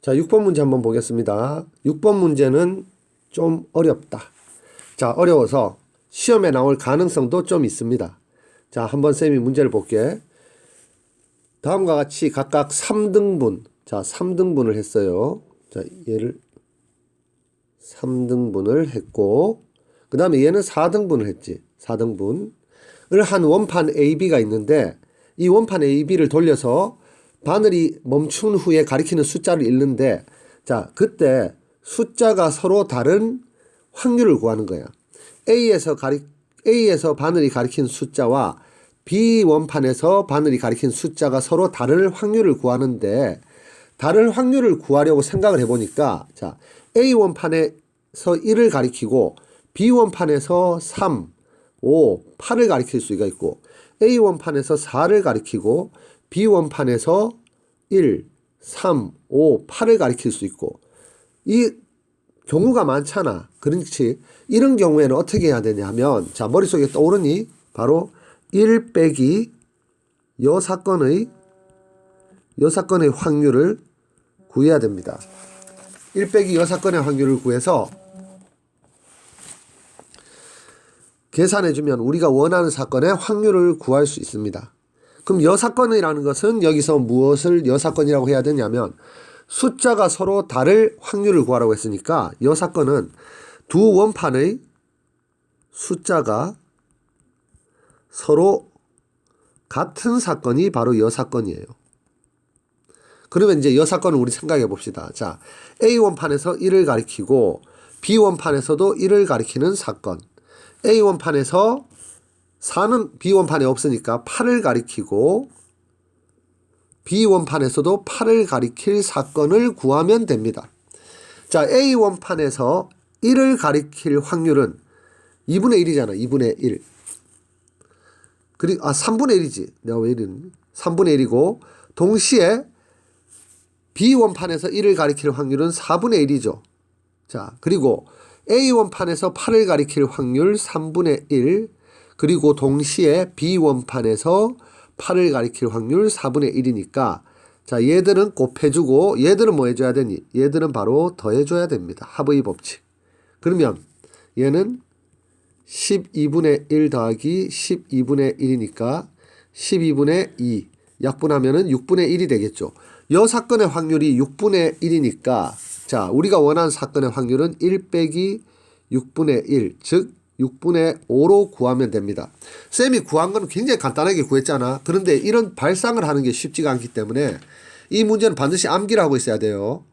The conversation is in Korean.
자, 6번 문제 한번 보겠습니다. 6번 문제는 좀 어렵다. 자, 어려워서 시험에 나올 가능성도 좀 있습니다. 자, 한번 쌤이 문제를 볼게. 다음과 같이 각각 3등분. 자, 3등분을 했어요. 자, 얘를 3등분을 했고, 그 다음에 얘는 4등분을 했지. 4등분. 을 한 원판 AB가 있는데, 이 원판 AB를 돌려서 바늘이 멈춘 후에 가리키는 숫자를 읽는데, 자, 그때 숫자가 서로 다른 확률을 구하는 거야. A에서 가리, A에서 바늘이 가리킨 숫자와 B 원판에서 바늘이 가리킨 숫자가 서로 다를 확률을 구하는데, 다를 확률을 구하려고 생각을 해보니까, 자, A 원판에서 1을 가리키고, B 원판에서 3, 5, 8을 가리킬 수가 있고, A 원판에서 4를 가리키고, B 원판에서 1, 3, 5, 8을 가리킬 수 있고, 이 경우가 많잖아. 그렇지. 이런 경우에는 어떻게 해야 되냐 하면, 자, 머릿속에 떠오르니, 바로 1 빼기 여 사건의, 여 사건의 확률을 구해야 됩니다. 1 빼기 여 사건의 확률을 구해서 계산해주면 우리가 원하는 사건의 확률을 구할 수 있습니다. 그럼 여 사건이라는 것은 여기서 무엇을 여 사건이라고 해야 되냐면 숫자가 서로 다를 확률을 구하라고 했으니까 여 사건은 두 원판의 숫자가 서로 같은 사건이 바로 여 사건이에요. 그러면 이제 여 사건을 우리 생각해 봅시다. 자, A 원판에서 1을 가리키고 B 원판에서도 1을 가리키는 사건. A 원판에서 4는 B 원판에 없으니까 8을 가리키고 B 원판에서도 8을 가리킬 사건을 구하면 됩니다. 자, A 원판에서 1을 가리킬 확률은 2분의 1이잖아. 2분의 1. 그리고 아 3분의 1이지. 내가 왜 이러니? 3분의 1이고 동시에 B 원판에서 1을 가리킬 확률은 4분의 1이죠. 자, 그리고 A 원판에서 8을 가리킬 확률 3분의 1 그리고 동시에 B 원판에서 8을 가리킬 확률 4분의 1이니까 자 얘들은 곱해주고 얘들은 뭐 해줘야 되니? 얘들은 바로 더해줘야 됩니다. 합의 법칙. 그러면 얘는 12분의 1 더하기 12분의 1이니까 12분의 2 약분하면은 6분의 1이 되겠죠. 여 사건의 확률이 6분의 1이니까 자 우리가 원하는 사건의 확률은 1 빼기 6분의 1, 즉 6분의 5로 구하면 됩니다. 쌤이 구한 건 굉장히 간단하게 구했잖아. 그런데 이런 발상을 하는 게 쉽지가 않기 때문에 이 문제는 반드시 암기를 하고 있어야 돼요.